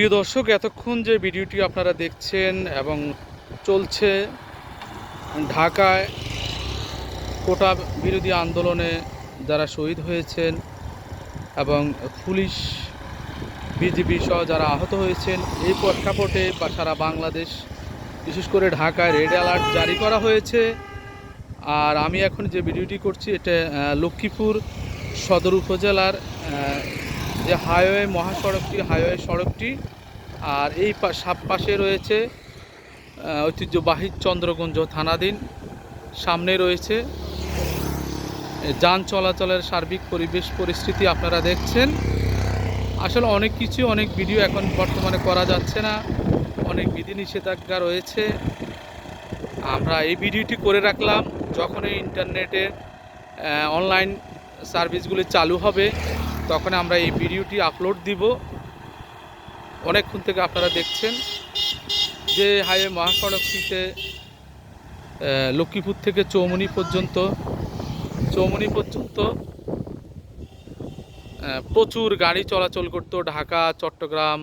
প্রিয় দর্শক, এতক্ষণ যে ভিডিওটি আপনারা দেখছেন এবং চলছে ঢাকায় কোটা বিরোধী আন্দোলনে যারা শহীদ হয়েছেন এবং পুলিশ, বিজিবি সহ যারা আহত হয়েছেন, এই প্রেক্ষাপটে বা সারা বাংলাদেশ, বিশেষ করে ঢাকায় রেড অ্যালার্ট জারি করা হয়েছে। আর আমি এখন যে ভিডিওটি করছি, এটা লক্ষ্মীপুর সদর উপজেলার যে হাইওয়ে, মহাসড়কটি, হাইওয়ে সড়কটি, আর এই সাপ পাশে রয়েছে ঐতিহ্যবাহী চন্দ্রগঞ্জ থানাধীন। সামনে রয়েছে যান চলাচলের সার্বিক পরিবেশ পরিস্থিতি আপনারা দেখছেন। আসলে অনেক কিছু, অনেক ভিডিও এখন বর্তমানে করা যাচ্ছে না। অনেক বিধি নিষেধাজ্ঞা রয়েছে। আমরা এই ভিডিওটি করে রাখলাম। যখন এই ইন্টারনেটে অনলাইন সার্ভিসগুলি চালু হবে তখন আমরা এই ভিডিওটি আপলোড দিব। অনেকক্ষণ থেকে আপনারা দেখছেন যে হাইওয়ে মহাসড়কটিতে লক্ষ্মীপুর থেকে চৌমনি পর্যন্ত চৌমনি পর্যন্ত প্রচুর গাড়ি চলাচল করতো। ঢাকা, চট্টগ্রাম,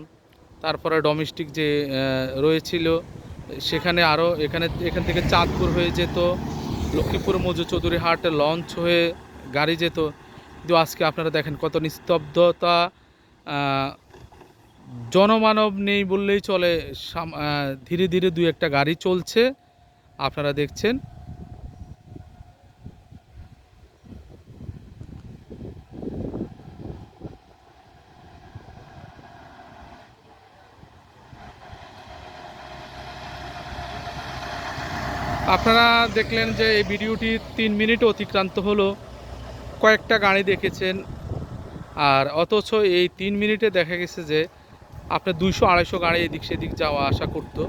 তারপরে ডোমেস্টিক যে রয়েছিল, সেখানে আরও এখানে, এখান থেকে চাঁদপুর হয়ে যেত। লক্ষ্মীপুর মজু চৌধুরী হাট লঞ্চ হয়ে গাড়ি যেত। কিন্তু আজকে আপনারা দেখেন কত নিস্তব্ধতা জনমানব নেই বললেই চলে ধীরে ধীরে দুই একটা গাড়ি চলছে। আপনারা দেখছেন। আপনারা দেখলেন যে এই ভিডিওটি তিন মিনিট অতিক্রান্ত হলো। কয়েকটা গাড়ি দেখেছেন, আর অথচ এই তিন মিনিটে দেখা গেছে যে আপনার দুইশো আড়াইশো গাড়ি এদিক সেদিক যাওয়া আসা করতো।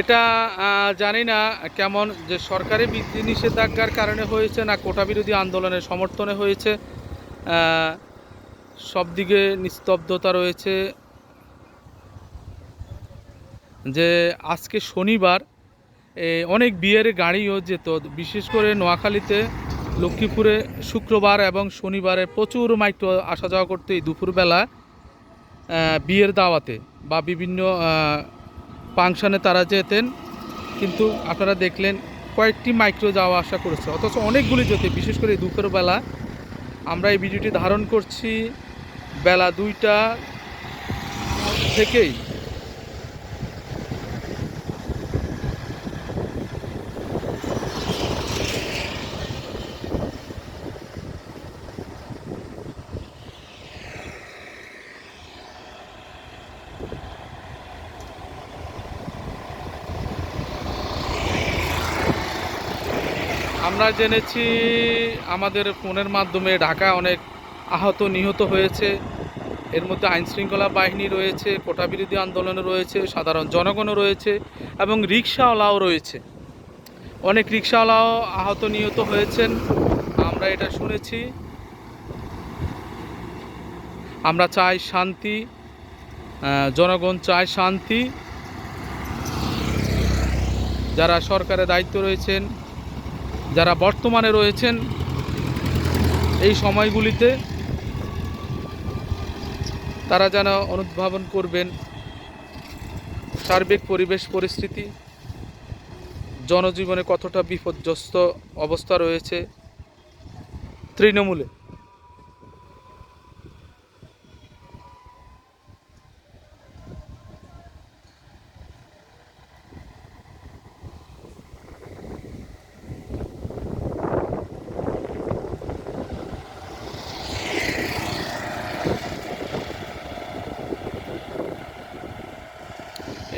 এটা জানি না কেমন যে সরকারি নিষেধাজ্ঞার কারণে হয়েছে না কোটা বিরোধী আন্দোলনের সমর্থনে হয়েছে। সব দিকে নিস্তব্ধতা রয়েছে। যে আজকে শনিবার অনেক বিয়ের গাড়িও যেত। বিশেষ করে নোয়াখালীতে, লক্ষ্মীপুরে শুক্রবার এবং শনিবারে প্রচুর মাইক্রো আসা যাওয়া করতো এই দুপুরবেলা বিয়ের দাওয়াতে বা বিভিন্ন ফাংশানে তারা যেতেন। কিন্তু আপনারা দেখলেন কয়েকটি মাইক্রো যাওয়া আসা করেছে। অথচ অনেকগুলি যেতে, বিশেষ করে দুপুরবেলা। আমরা এই ভিডিওটি ধারণ করছি বেলা দুইটা থেকেই। আমরা জেনেছি আমাদের ফোনের মাধ্যমে ঢাকায় অনেক আহত, নিহত হয়েছে। এর মধ্যে আইনশৃঙ্খলা বাহিনী রয়েছে কোটা বিরোধী আন্দোলনে রয়েছে, সাধারণ জনগণও রয়েছে এবং রিক্সাওয়ালাও রয়েছে। অনেক রিক্সাওয়ালাও আহত, নিহত হয়েছেন। আমরা এটা শুনেছি। আমরা চাই শান্তি জনগণ চায় শান্তি। যারা সরকারের দায়িত্ব রয়েছেন যারা বর্তমানে রয়েছেন এই সময়গুলিতে, তারা যেন অনুদ্ভাবন করবেন সার্বিক পরিবেশ পরিস্থিতি, জনজীবনে কতটা বিপর্যস্ত অবস্থা রয়েছে তৃণমূলে।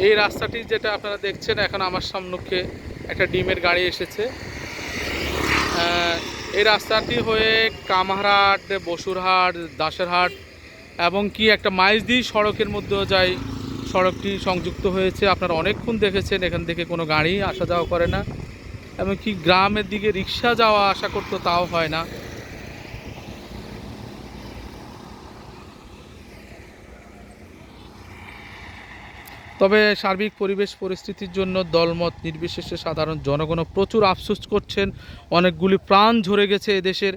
এই রাস্তাটি যেটা আপনারা দেখছেন এখন আমার সম্মুখে একটা ডিমের গাড়ি এসেছে। এই রাস্তাটি হয়ে কামহারহাট বসুরহাট, দাসেরহাট এবং কি একটা মাইজদি সড়কের মধ্যেও যায় সড়কটি সংযুক্ত হয়েছে। আপনারা অনেকক্ষণ দেখেছেন, এখান থেকে কোনো গাড়ি আসা যাওয়া করে না। এমনকি গ্রামের দিকে রিক্সা যাওয়া আসা করতো, তাও হয় না। তবে সার্বিক পরিবেশ পরিস্থিতির জন্য দলমত নির্বিশেষে সাধারণ জনগণ প্রচুর আফসোস করছেন। অনেকগুলি প্রাণ ঝরে গেছে এদেশের